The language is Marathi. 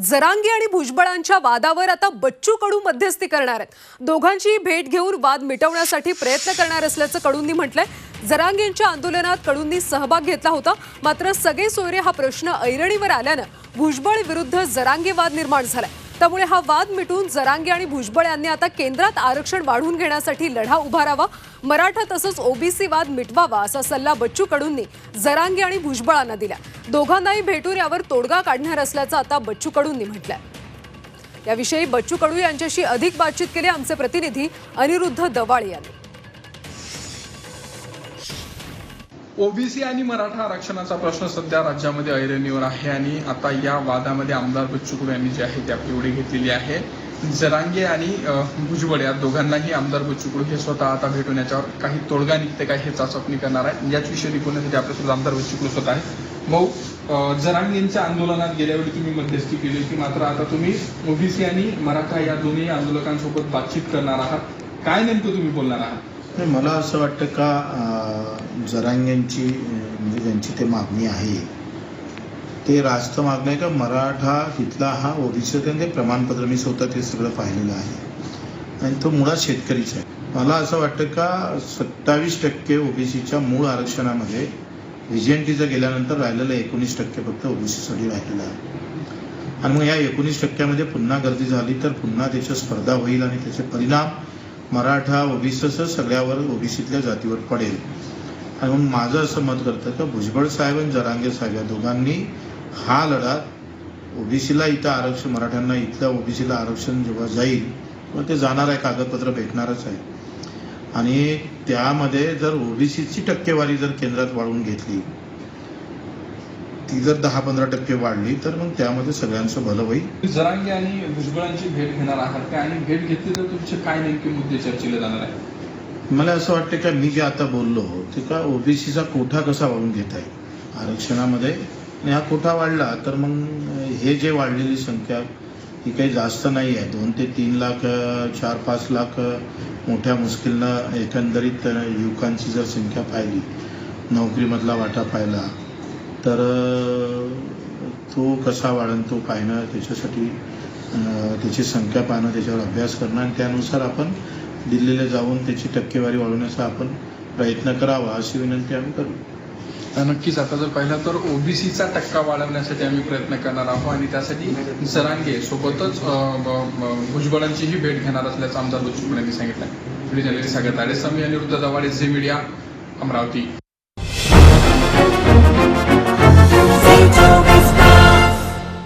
जरांगी आणि भुजबळांच्या वादावर आता बच्चू कडू मध्यस्थी करणार आहेत. दोघांची भेट घेऊन वाद मिटवण्यासाठी प्रयत्न करणार असल्याचं कडूंनी म्हटलंय. जरांगेंच्या आंदोलनात कडूंनी सहभाग घेतला होता. मात्र सगळे सोयरे हा प्रश्न ऐरणीवर आल्यानं भुजबळ विरुद्ध जरांगे वाद निर्माण झालाय. त्यामुळे हा वाद मिटून जरांगे आणि भुजबळ यांनी आता केंद्रात आरक्षण वाढवून घेण्यासाठी लढा उभारावा मराठा तसंच ओबीसी वाद मिटवावा असा सल्ला बच्चू कडूंनी जरांगे आणि भुजबळांना दिला. दोघांनाही भेटून यावर तोडगा काढणार असल्याचं आता बच्चू कडूंनी म्हटलंय. याविषयी बच्चू कडू यांच्याशी अधिक बातचीत केली आमचे प्रतिनिधी अनिरुद्ध दवाळे यांनी. ओबीसी आणि मराठा आरक्षणाचा प्रश्न सध्या राज्यामध्ये ऐरणीवर आहे आणि आता या वादामध्ये आमदार बच्चू कडू यांनी जी आहे ती आपली उडी घेतलेली आहे. जरांगे आणि भुजबळ या दोघांनाही आमदार बच्चू कडू हे स्वतः आता भेटून याच्यावर काही तोडगा निघते काय हे चाचपणी करणार आहे. याच विषयी निघण्यासाठी आपल्यासोबत आमदार बच्चू कडू स्वतः आहे मग जरांग जरांगेंच्या आंदोलनात गेल्यावेळी तुम्ही मध्यस्थी केली होती. मात्र आता तुम्ही ओबीसी आणि मराठा या दोन्ही आंदोलकांसोबत बातचीत करणार आहात. काय नेमकं तुम्ही बोलणार आहात? मला असं वाटतं का जरांग्यांची म्हणजे ज्यांची ते मागणी आहे ते रास्त मागणी आहे का? मराठा तिथला हा ओबीसी ते प्रमाणपत्र मी स्वतः ते सगळं पाहिलेलं आहे. आणि तो मुळात शेतकरीच आहे. मला असं वाटतं का सत्तावीस टक्के ओबीसीच्या मूळ आरक्षणामध्ये व्हिजेंटीचं गेल्यानंतर राहिलेलं एकोणीस टक्के फक्त ओबीसीसाठी राहिलेलं आहे. आणि मग या एकोणीस टक्क्यामध्ये पुन्हा गर्दी झाली तर पुन्हा त्याची स्पर्धा होईल आणि त्याचे परिणाम मराठा ओबीसीचं सगळ्यावर ओबीसीतल्या जातीवर पडेल. आणि म्हणून माझं असं मत करतं की भुजबळ साहेब आणि जरांगे साहेब या दोघांनी हा लढा ओबीसीला इथं आरक्षण मराठ्यांना इथल्या ओबीसीला आरक्षण जेव्हा जाईल तेव्हा ते जाणार आहे कागदपत्र भेटणारच आहे. आणि त्यामध्ये जर ओबीसीची टक्केवारी जर केंद्रात वाढवून घेतली ती जर दहा पंधरा टक्के वाढली तर मग त्यामध्ये सगळ्यांचं भलं होईल. जरांगे आणि भुजबळांची भेट घेणार आहात का? आणि भेट घेतली तर तुमचे काय नेमके मुद्दे चर्चेला जाणार आहे मला असं वाटतं का मी जे आता बोललो ते का ओबीसीचा कोठा कसा वाढून घेत आहे? आरक्षणामध्ये आणि हा कोठा वाढला तर मग हे जे वाढलेली संख्या ही काही जास्त नाही आहे. दोन ते तीन लाख चार पाच लाख मोठ्या मुश्किलनं एकंदरीत युवकांची जर संख्या पाहिली नोकरीमधला वाटा पाहिला तर तो कसा वाढन तो पाहणं त्याच्यासाठी त्याची संख्या पाहणं त्याच्यावर अभ्यास करणं आणि त्यानुसार आपण दिल्लीला जाऊन त्याची टक्केवारी वाढवण्याचा आपण प्रयत्न करावा अशी विनंती आम्ही करू. नक्कीच. आता जर पाहिलं तर ओबीसीचा टक्का वाढवण्यासाठी आम्ही प्रयत्न करणार आहोत आणि त्यासाठी सरांगे सोबतच भुजबळांचीही भेट घेणार असल्याचं आमदार भुजबळ यांनी सांगितलं. Video journalist Sagar Tade Sami Aniruddha Dawade Zee media Amravati.